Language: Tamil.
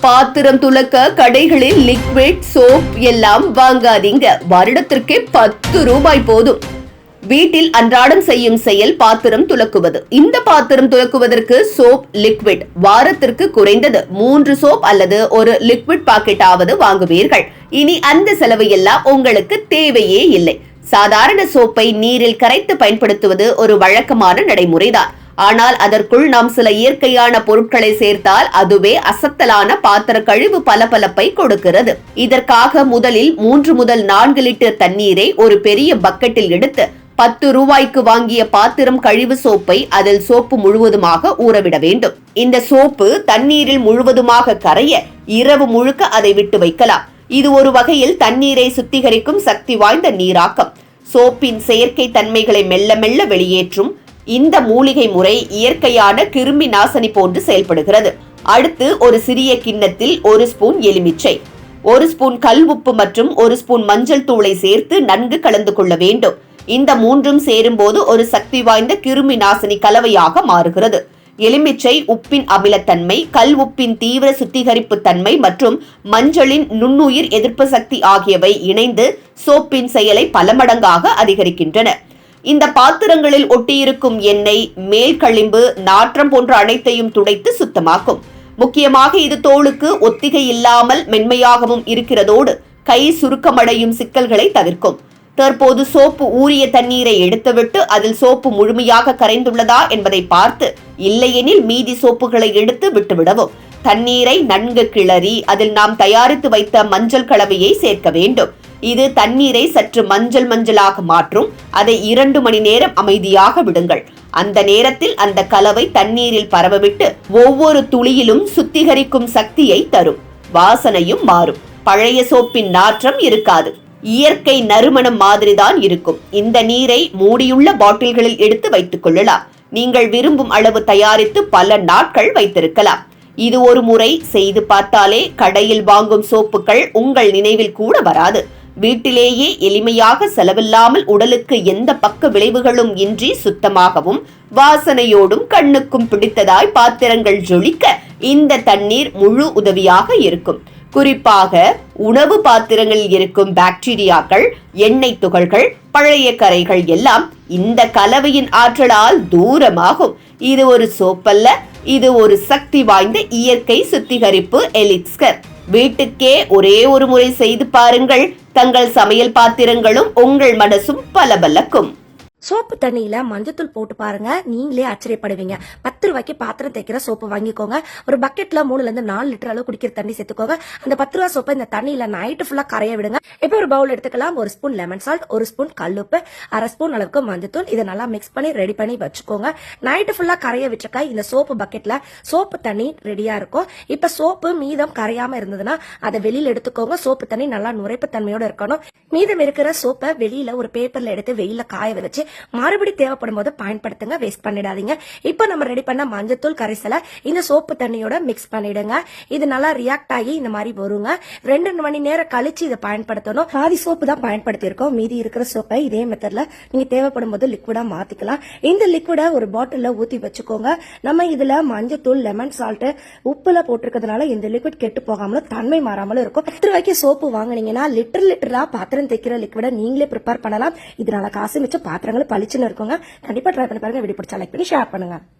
பாத்திரம் துலக்க கடைகளில் லிக்விட் சோப் எல்லாம் வாங்காதீங்க. வருடத்திற்கே பத்து ரூபாய் போதும். வீட்டில் அன்றாடம் செய்யும் செயல் பாத்திரம் துலக்குவது. இந்த பாத்திரம் துலக்குவதற்கு சோப் லிக்விட் வாரத்திற்கு குறைந்தது மூன்று சோப் அல்லது ஒரு லிக்விட் பாக்கெட்டாவது வாங்குவீர்கள். இனி அந்த செலவு எல்லாம் உங்களுக்கு தேவையே இல்லை. சாதாரண சோப்பை நீரில் கரைத்து பயன்படுத்துவது ஒரு வழக்கமான நடைமுறைதான். ஆனால் அதற்குள் நாம் சில இயற்கையான பொருட்களை சேர்த்தால் அதுவே அசத்தலான பாத்திர கழிவு பளபளப்பை கொடுக்கிறது. இதற்காக முதலில் மூன்று முதல் நான்கு லிட்டர் தண்ணீரை ஒரு பெரிய பக்கெட்டில் எடுத்து பத்து ரூபாய்க்கு வாங்கிய பாத்திரம் கழிவு சோப்பை அதில் சோப்பு முழுவதுமாக ஊறவிட வேண்டும். இந்த சோப்பு தண்ணீரில் முழுவதுமாக கரைய இரவு முழுக்க அதை விட்டு வைக்கலாம். இது ஒரு வகையில் தண்ணீரை சுத்திகரிக்கும் சக்தி வாய்ந்த நீராக்கம். சோப்பின் செயற்கை தன்மைகளை மெல்ல மெல்ல வெளியேற்றும் இந்த மூலிகை முறை இயற்கையான கிருமி நாசனி போன்று செயல்படுகிறது. அடுத்து ஒரு சிறிய கிண்ணத்தில் ஒரு ஸ்பூன் எலுமிச்சை ஒரு ஸ்பூன் கல் உப்பு மற்றும் ஒரு ஸ்பூன் மஞ்சள் தூளை சேர்த்து நன்கு கலந்து கொள்ள வேண்டும். இந்த மூன்றும் சேரும்போது ஒரு சக்தி வாய்ந்த கிருமி நாசினி கலவையாக மாறுகிறது. எலுமிச்சை உப்பின் அமிலத்தன்மை கல் உப்பின் தீவிர சுத்திகரிப்பு தன்மை மற்றும் மஞ்சளின் நுண்ணுயிர் எதிர்ப்பு சக்தி ஆகியவை இணைந்து சோப்பின் செயலை பல மடங்காக அதிகரிக்கின்றன. இந்த பாத்திரங்களில் ஒட்டியிருக்கும் எண்ணெய் மேல் களிம்பு நாற்றம் போன்ற அனைத்தையும் துடைத்து சுத்தமாக்கும். முக்கியமாக இது தோலுக்கு ஒத்திகை இல்லாமல் மென்மையாகவும் இருக்கிறதோடு கை சுருக்கமடையும் சிக்கல்களை தவிர்க்கும். தற்போது சோப்பு ஊறிய தண்ணீரை எடுத்துவிட்டு அதில் சோப்பு முழுமையாக கரைந்துள்ளதா என்பதை பார்த்து இல்லையெனில் மீதி சோப்புகளை எடுத்து விட்டுவிடவும். தண்ணீரை நன்கு கிளறி அதில் நாம் தயாரித்து வைத்த மஞ்சள் கலவையை சேர்க்க வேண்டும். இது தண்ணீரை சற்று மஞ்சள் மஞ்சளாக மாற்றும். அதை இரண்டு மணி நேரம் அமைதியாக விடுங்கள். அந்த நேரத்தில் அந்த கலவை தண்ணீரில் பரவவிட்டு ஒவ்வொரு துளியிலும் சுத்திகரிக்கும் சக்தியை தரும். வாசனையும் மாறும். பழைய சோப்பின் நாற்றம் இருக்காது. இயற்கை நறுமணம் மாதிரிதான் இருக்கும். இந்த நீரை மூடியுள்ள பாட்டில்களில் எடுத்து வைத்துக் கொள்ளலாம். நீங்கள் விரும்பும் அளவு தயாரித்து பல நாட்கள் வைத்திருக்கலாம். இது ஒரு முறை செய்து பார்த்தாலே கடையில் வாங்கும் சோப்புகள் உங்கள் நினைவில் கூட வராது. வீட்டிலேயே எளிமையாக செலவில்லாமல் உடலுக்கு எந்த பக்க விளைவுகளும் இன்றி சுத்தமாகவும் வாசனையோடும் கண்ணுக்கும் பிடித்ததாய் பாத்திரங்கள் ஜொலிக்க இந்த தண்ணீர் முழு உதவியாக இருக்கும். குறிப்பாக உணவு பாத்திரங்களில் இருக்கும் பாக்டீரியாக்கள் எண்ணெய் துகள்கள் பழைய கரைகள் எல்லாம் இந்த கலவையின் ஆற்றலால் தூரமாகும். இது ஒரு சோப்பல்ல இது ஒரு சக்தி வாய்ந்த இயற்கை சுத்திகரிப்பு எலிக்ஸ்கர் வீட்டுக்கே ஒரே ஒரு முறை செய்து பாருங்கள். தங்கள் சமையல் பாத்திரங்களும் உங்கள் மனசும் பலபலக்கும் சோப்பு தண்ணியில மஞ்சத்தூள் போட்டு பாருங்க. நீங்களே ஆச்சரியப்படுவீங்க. பத்து ரூபாய்க்கு பாத்திரம் தைக்கிற சோப்பு வாங்கிக்கோங்க. ஒரு பக்கெட்ல மூணுல இருந்து நாலு லிட்டர் அளவு குடிக்கிற தண்ணி சேர்த்துக்கோங்க. அந்த பத்து ரூபா சோப்பை இந்த தண்ணியில நைட்டு ஃபுல்லா கரைய விடுங்க. இப்போ ஒரு பவுல் எடுத்துக்கலாம்? ஒரு ஸ்பூன் லெமன் சால்ட் ஒரு ஸ்பூன் கல்லுப்பு அரை ஸ்பூன் அளவுக்கு மஞ்சத்தூள். இதை நல்லா மிக்ஸ் பண்ணி ரெடி பண்ணி வச்சுக்கோங்க. நைட்டு ஃபுல்லா கரைய விட்டுருக்கா இந்த சோப்பு பக்கெட்ல சோப்பு தண்ணி ரெடியா இருக்கும். இப்ப சோப்பு மீதம் கரையாம இருந்ததுன்னா அதை வெளியில எடுத்துக்கோங்க. சோப்பு தண்ணி நல்லா நுரைப்பு தன்மையோட இருக்கணும். மீதம் இருக்கிற சோப்பை வெளியில ஒரு பேப்பர்ல எடுத்து வெயில காய வச்சு மறுபடி தேவைப்படும் போது பயன்படுத்துங்க வேஸ்ட் பண்ணிடாதீங்க. இப்போ நம்ம ரெடி பண்ண மஞ்சத்தூள் கரைசலை இந்த சோப்பு தண்ணியோட மிக்ஸ் பண்ணிடுங்க. இது நல்லா ரியாக்ட் ஆகி இந்த மாதிரி வருங்க. ரெண்டு மணி நேரம் கழிச்சு இதை பயன்படுத்தணும். பாதி சோப்பு தான் பயன்படுத்தியிருக்கோம். மீதி இருக்கிற சோப்பை இதே மெத்தட்ல நீங்க தேவைப்படும் போது லிக்விடா மாத்திக்கலாம். இந்த லிக்விட ஒரு பாட்டில்ல ஊத்தி வச்சுக்கோங்க. நம்ம இதுல மஞ்சத்தூள் லெமன் சால்ட் உப்புல போட்டிருக்கிறதுனால இந்த லிக்விட் கெட்டு போகாமலும் தன்மை மாறாமலும் இருக்கும். பத்து ரூபாய்க்கு சோப்பு வாங்குனீங்கன்னா லிட்டர் லிட்டரா பாத்திரம் தைக்கிற லிக்விட நீங்களே ப்ரிப்பேர் பண்ணலாம். இதனால காசு மிச்சம் பாத்திரங்கள் பளிச்சுன்னு இருக்குங்க. கண்டிப்பா ட்ரை பண்ணி பாருங்க. வீடியோ பிடிச்சா லைக் பண்ணி ஷேர் பண்ணுங்க.